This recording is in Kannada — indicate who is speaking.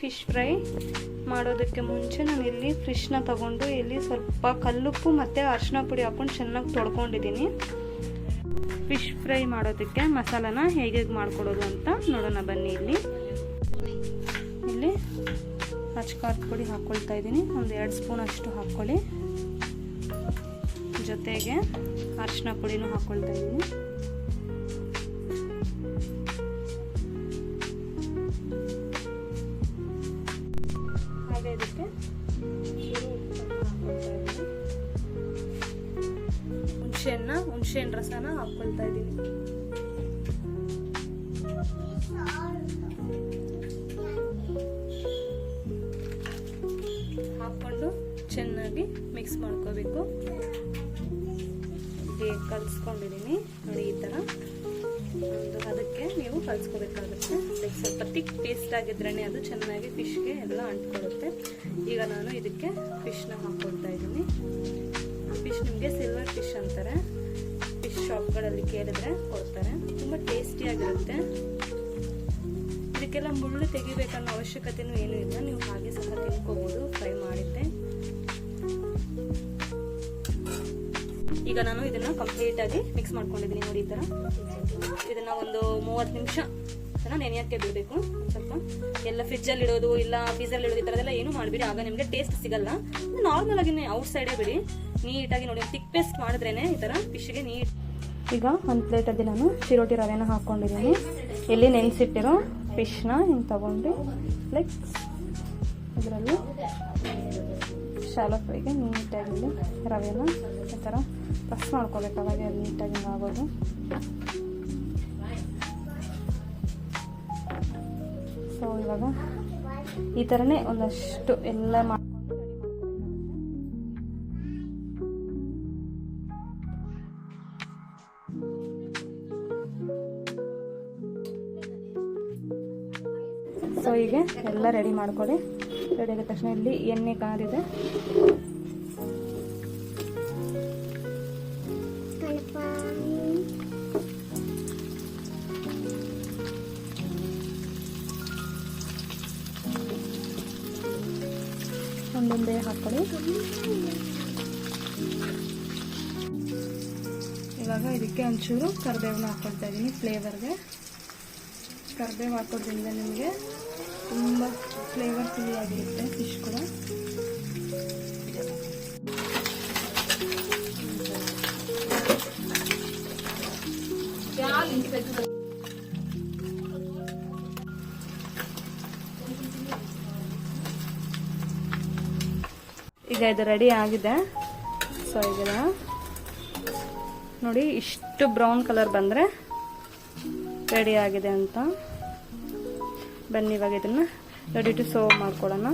Speaker 1: ಫಿಶ್ ಫ್ರೈ ಮಾಡೋದಕ್ಕೆ ಮುಂಚೆ ನಾನು ಇಲ್ಲಿ ಫಿಶ್ನ ತಗೊಂಡು ಇಲ್ಲಿ ಸ್ವಲ್ಪ ಕಲ್ಲುಪ್ಪು ಮತ್ತು ಅರಿಶಿನ ಪುಡಿ ಹಾಕೊಂಡು ಚೆನ್ನಾಗಿ ತೊಳ್ಕೊಂಡಿದ್ದೀನಿ. ಫಿಶ್ ಫ್ರೈ ಮಾಡೋದಕ್ಕೆ ಮಸಾಲಾನ ಹೇಗೆ ಮಾಡ್ಕೊಡೋದು ಅಂತ ನೋಡೋಣ ಬನ್ನಿ ಇಲ್ಲಿ. ಇಲ್ಲಿ ಅಚ್ಕಾರದ ಪುಡಿ ಹಾಕ್ಕೊಳ್ತಾ ಇದ್ದೀನಿ. ಒಂದು ಎರಡು ಸ್ಪೂನ್ ಅಷ್ಟು ಹಾಕ್ಕೊಳ್ಳಿ. ಜೊತೆಗೆ ಅರಿಶಿನ ಪುಡಿನೂ ಹಾಕ್ಕೊಳ್ತಾ ಇದ್ದೀನಿ. ಹಾಗೆ ಇದಕ್ಕೆ ಹುಣಸೆಹಣ್ಣ? ಹುಣಸೆಹಣ್ಣು ರಸನ ಹಾಕೊಳ್ತಾ ಇದ್ದೀನಿ. ಹಾಕ್ಕೊಂಡು ಚೆನ್ನಾಗಿ ಮಿಕ್ಸ್ ಮಾಡ್ಕೋಬೇಕು. ಕಲಿಸ್ಕೊಂಡಿದ್ದೀನಿ. ನೋಡಿ ಈ ಥರ. ಒಂದು ಅದಕ್ಕೆ ನೀವು ಕಲಿಸ್ಕೋಬೇಕಾಗುತ್ತೆ. ಲೈಕ್ ಸ್ವಲ್ಪ ತಿಕ್ ಪೇಸ್ಟ್ ಆಗಿದ್ರೇ ಅದು ಚೆನ್ನಾಗಿ ಫಿಶ್ಗೆ ಎಲ್ಲ ಅಂಟ್ಕೊಳ್ಳುತ್ತೆ. ಈಗ ನಾನು ಇದಕ್ಕೆ ಫಿಶ್ನ ಹಾಕ್ಕೊಳ್ತಾ ಇದ್ದೀನಿ. ಫಿಶ್ ನಿಮಗೆ ಸಿಲ್ವರ್ ಫಿಶ್ ಅಂತಾರೆ. ಫಿಶ್ ಶಾಪ್ಗಳಲ್ಲಿ ಕೇಳಿದ್ರೆ ಕೊಡ್ತಾರೆ. ತುಂಬ ಟೇಸ್ಟಿಯಾಗಿರುತ್ತೆ ಇದಕ್ಕೆಲ್ಲ ಮುಳ್ಳು ತೆಗಿಬೇಕನ್ನೋ ಅವಶ್ಯಕತೆನೂ ಏನೂ ಇಲ್ಲ. ನೀವು ಹಾಗೆ ಸಹ ತಿನ್ಕೋಬೋದು. ಫ್ರೈ ಮಾಡಿದ್ದೆ. ಈಗ ನಾನು ಇದನ್ನ ಕಂಪ್ಲೀಟ್ ಆಗಿ ಮಿಕ್ಸ್ ಮಾಡ್ಕೊಂಡಿದ್ದೀನಿ ನೋಡಿ ಈ ತರ. ಇದನ್ನ ಒಂದು ಮೂವತ್ತು ನಿಮಿಷ ನೆನೆಯಕ್ಕೆ ಬಿಡಬೇಕು. ಸ್ವಲ್ಪ ಎಲ್ಲ ಫ್ರಿಜ್ಜಲ್ಲಿ ಇಡೋದು, ಇಲ್ಲ ಫೀಸಲ್ಲಿ ಇಡೋದು ಈ ಥರದೆಲ್ಲ ಏನು ಮಾಡಬೇಡಿ. ಆಗ ನಿಮಗೆ ಟೇಸ್ಟ್ ಸಿಗಲ್ಲ. ನಾರ್ಮಲ್ ಆಗಿ ಔಟ್ ಸೈಡೇ ಬಿಡಿ. ನೀಟಾಗಿ ನೋಡಿ ತಿಕ್ ಪೇಸ್ಟ್ ಮಾಡಿದ್ರೇನೆ ಈ ಥರ ಫಿಶ್ಗೆ ನೀಟ್. ಈಗ ಒಂದು ಪ್ಲೇಟಲ್ಲಿ ನಾನು ಚಿರೋಟಿ ರವೆನ ಹಾಕ್ಕೊಂಡಿದ್ದೀನಿ ಎಲ್ಲಿ ನೆನೆಸಿಟ್ಟಿರೋ ಫಿಶ್ನ ಹಿಂಗೆ ತಗೊಂಡು ಲೈಕ್ ಇದರಲ್ಲಿ ಶಾಲೋ ಫ್ರೈಗೆ ನೀಟಾಗಿ ರವೆನ ಈ ಥರ ಪ್ರೆಸ್ ಮಾಡ್ಕೋಬೇಕು. ಅವಾಗ ಅದು ನೀಟಾಗಿ ಆಗೋದು ಸೊ ಇವಾಗ ಈ ಥರನೇ ಒಂದಷ್ಟು ಎಲ್ಲ ಮಾಡ್ಕೊಂಡು ಸೊ ಹೀಗೆ ಎಲ್ಲ ರೆಡಿ ಮಾಡ್ಕೊಳ್ಳಿ. ರೆಡಿ ಆದ ತಕ್ಷಣ ಇಲ್ಲಿ ಎಣ್ಣೆ ಕಾದಿದೆ ಒಂದೊಂದೇ ಹಾಕೊಳ್ಳಿ. ಇವಾಗ ಇದಕ್ಕೆ ಒಂಚೂರು ಕರಿಬೇವನ್ನ ಹಾಕೊಳ್ತಾ ಇದ್ದೀನಿ ಫ್ಲೇವರ್ಗೆ. ಕರಿಬೇವು ಹಾಕೋದ್ರಿಂದ ನಿಮಗೆ ತುಂಬ ಫ್ಲೇವರ್ಫುಲ್ ಆಗಿರುತ್ತೆ ಫಿಶ್ ಕೂಡ. ಈಗ ಇದು ರೆಡಿ ಆಗಿದೆ. ಸೊ ಈಗ ನೋಡಿ, ಇಷ್ಟು ಬ್ರೌನ್ ಕಲರ್ ಬಂದರೆ ರೆಡಿ ಆಗಿದೆ ಅಂತ. ಬನ್ನಿ ಇವಾಗ ಇದನ್ನು ರೆಡಿ ಟು ಸರ್ವ್ ಮಾಡ್ಕೊಳ್ಳೋಣ.